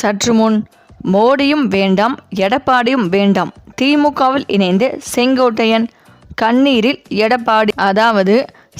சற்று முன் மோடியும் வேண்டாம் எடப்பாடியும் வேண்டாம். திமுகவில் இணைந்து செங்கோட்டையன் கண்ணீரில் எடப்பாடி. அதாவது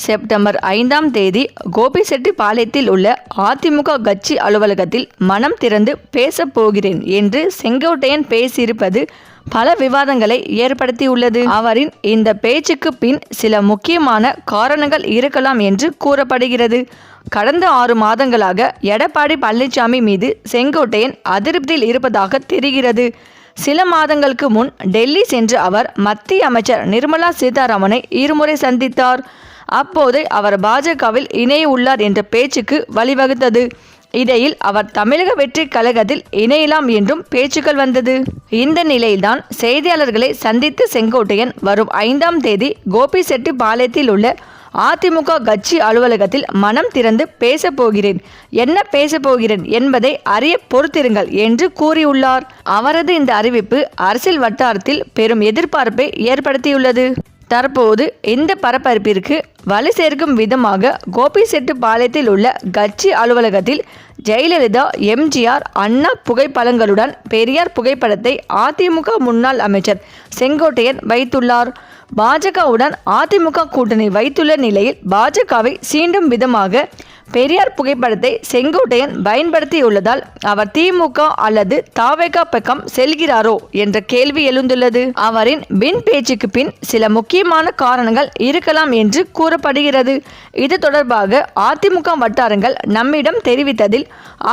செப்டம்பர் ஐந்தாம் தேதி கோபிசெட்டிப்பாளையத்தில் உள்ள அதிமுக கட்சி அலுவலகத்தில் மனம் திறந்து பேசப்போகிறேன் என்று செங்கோட்டையன் பேசியிருப்பது பல விவாதங்களை ஏற்படுத்தியுள்ளது. அவரின் இந்த பேச்சுக்கு பின் சில முக்கியமான காரணங்கள் இருக்கலாம் என்று கூறப்படுகிறது. கடந்த ஆறு மாதங்களாக எடப்பாடி பழனிசாமி மீது செங்கோட்டையன் அதிருப்தியில் இருப்பதாக தெரிகிறது. சில மாதங்களுக்கு முன் டெல்லி சென்று அவர் மத்திய அமைச்சர் நிர்மலா சீதாராமனை இருமுறை சந்தித்தார். அப்போதே அவர் பாஜகவில் இணைய உள்ளார் என்ற பேச்சுக்கு வழிவகுத்தது. இடையில் அவர் தமிழக வெற்றி கழகத்தில் இணையலாம் என்றும் பேச்சுக்கள் வந்தது. இந்த நிலையில்தான் செய்தியாளர்களை சந்தித்த செங்கோட்டையன் வரும் ஐந்தாம் தேதி கோபிசெட்டிப்பாளையத்தில் உள்ள அதிமுக கட்சி அலுவலகத்தில் மனம் திறந்து பேசப்போகிறேன் என்ன பேசப் போகிறேன் என்பதை அறிய பொறுத்திருங்கள் என்று கூறியுள்ளார். அவரது இந்த அறிவிப்பு அரசியல் வட்டாரத்தில் பெரும் எதிர்பார்ப்பை ஏற்படுத்தியுள்ளது. தற்போது இந்த பரபரப்பிற்கு வலு சேர்க்கும் விதமாக கோபிசெட்டிப்பாளையத்தில் உள்ள கட்சி அலுவலகத்தில் ஜெயலலிதா எம்ஜிஆர் அண்ணா புகைப்படங்களுடன் பெரியார் புகைப்படத்தை அதிமுக முன்னாள் அமைச்சர் செங்கோட்டையன் வைத்துள்ளார். பாஜகவுடன் அதிமுக கூட்டணி வைத்துள்ள நிலையில் பாஜகவை சீண்டும் விதமாக பெரியார் புகைப்படத்தை செங்கோட்டையன் பயன்படுத்தியுள்ளதால் அவர் திமுக அல்லது தாவேகா பக்கம் செல்கிறாரோ என்ற கேள்வி எழுந்துள்ளது. அவரின் பின் பேச்சுக்கு பின் சில முக்கியமான காரணங்கள் இருக்கலாம் என்று கூறப்படுகிறது. இது தொடர்பாக அதிமுக வட்டாரங்கள் நம்மிடம் தெரிவித்ததில்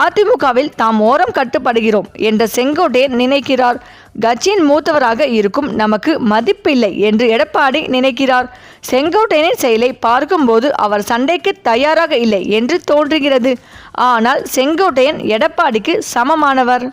அதிமுகவில் தாம் ஓரம் கட்டுப்படுகிறோம் என்ற செங்கோட்டையன் நினைக்கிறார். கட்சியின் மூத்தவராக இருக்கும் நமக்கு மதிப்பில்லை என்று எடப்பாடி நினைக்கிறார். செங்கோட்டையனின் செயலை பார்க்கும்போது அவர் சண்டைக்கு தயாராக இல்லை என்று தோன்றுகிறது. ஆனால் செங்கோட்டையன் எடப்பாடிக்கு சமமானவர்.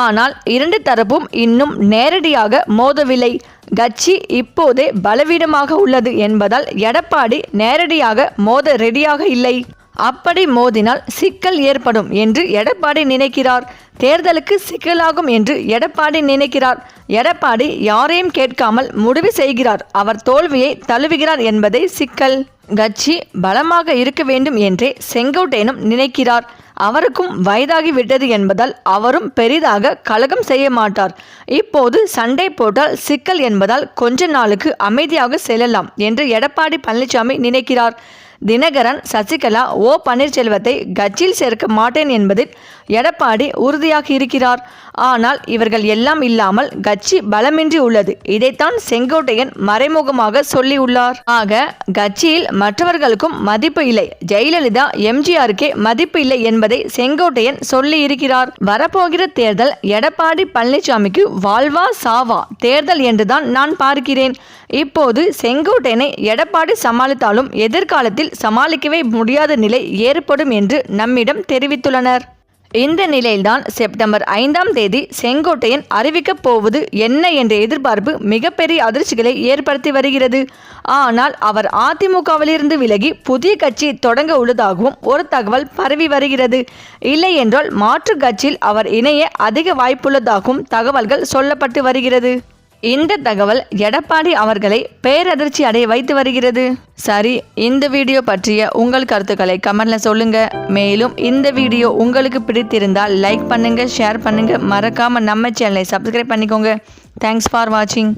ஆனால் இரண்டு தரப்பும் இன்னும் நேரடியாக மோதவில்லை. கட்சி இப்போதே பலவீனமாக உள்ளது என்பதால் எடப்பாடி நேரடியாக மோத ரெடியாக இல்லை. அப்படி மோதினால் சிக்கல் ஏற்படும் என்று எடப்பாடி நினைக்கிறார். தேர்தலுக்கு சிக்கலாகும் என்று எடப்பாடி நினைக்கிறார். எடப்பாடி யாரையும் கேட்காமல் முடிவு செய்கிறார். அவர் தோல்வியை தழுவுகிறார் என்பதை சிக்கல். கட்சி பலமாக இருக்க வேண்டும் என்றே செங்கோட்டையனும் நினைக்கிறார். அவருக்கும் வயதாகி விட்டது என்பதால் அவரும் பெரிதாக கலகம் செய்ய மாட்டார். இப்போது சண்டை போட்டால் சிக்கல் என்பதால் கொஞ்ச நாளுக்கு அமைதியாக செல்லலாம் என்று எடப்பாடி பழனிசாமி நினைக்கிறார். தினகரன் சசிகலா ஓ. பன்னீர்செல்வத்தை கட்சியில் சேர்க்க மாட்டேன் என்பதில் எடப்பாடி உறுதியாக இருக்கிறார். ஆனால் இவர்கள் எல்லாம் இல்லாமல் கட்சி பலமின்றி உள்ளது. இதைத்தான் செங்கோட்டையன் மறைமுகமாக சொல்லியுள்ளார். ஆக கட்சியில் மற்றவர்களுக்கும் மதிப்பு இல்லை. ஜெயலலிதா எம்ஜிஆருக்கே மதிப்பு இல்லை என்பதை செங்கோட்டையன் சொல்லி இருக்கிறார் வரப்போகிற தேர்தல் எடப்பாடி பழனிசாமிக்கு வாழ்வா சாவா? தேர்தல் என்றுதான் நான் பார்க்கிறேன். இப்போது செங்கோட்டையனை எடப்பாடி சமாளித்தாலும் எதிர்காலத்தில் சமாளிக்கவே முடியாத நிலை ஏற்படும் என்று நம்மிடம் தெரிவித்துள்ளனர். இந்த நிலையில்தான் செப்டம்பர் ஐந்தாம் தேதி செங்கோட்டையன் அறிவிக்கப் போவது என்ன என்ற எதிர்பார்ப்பு மிகப்பெரிய அதிர்ச்சிகளை ஏற்படுத்தி வருகிறது. ஆனால் அவர் அதிமுகவிலிருந்து விலகி புதிய கட்சி தொடங்க உள்ளதாகவும் ஒரு தகவல் பரவி வருகிறது. இல்லை என்றால் மாற்று கட்சியில் அவர் இணைய அதிக வாய்ப்புள்ளதாகவும் தகவல்கள் சொல்லப்பட்டு வருகிறது. இந்த தகவல் எடப்பாடி அவர்களை பேரதிர்ச்சி அடைய வைத்து வருகிறது. சரி இந்த வீடியோ பற்றிய உங்கள் கருத்துக்களை கமெண்ட்ல சொல்லுங்க. மேலும் இந்த வீடியோ உங்களுக்கு பிடித்திருந்தால் லைக் பண்ணுங்க ஷேர் பண்ணுங்க. மறக்காம நம்ம சேனலை சப்ஸ்கிரைப் பண்ணிக்கோங்க. தேங்க்ஸ் ஃபார் வாட்சிங்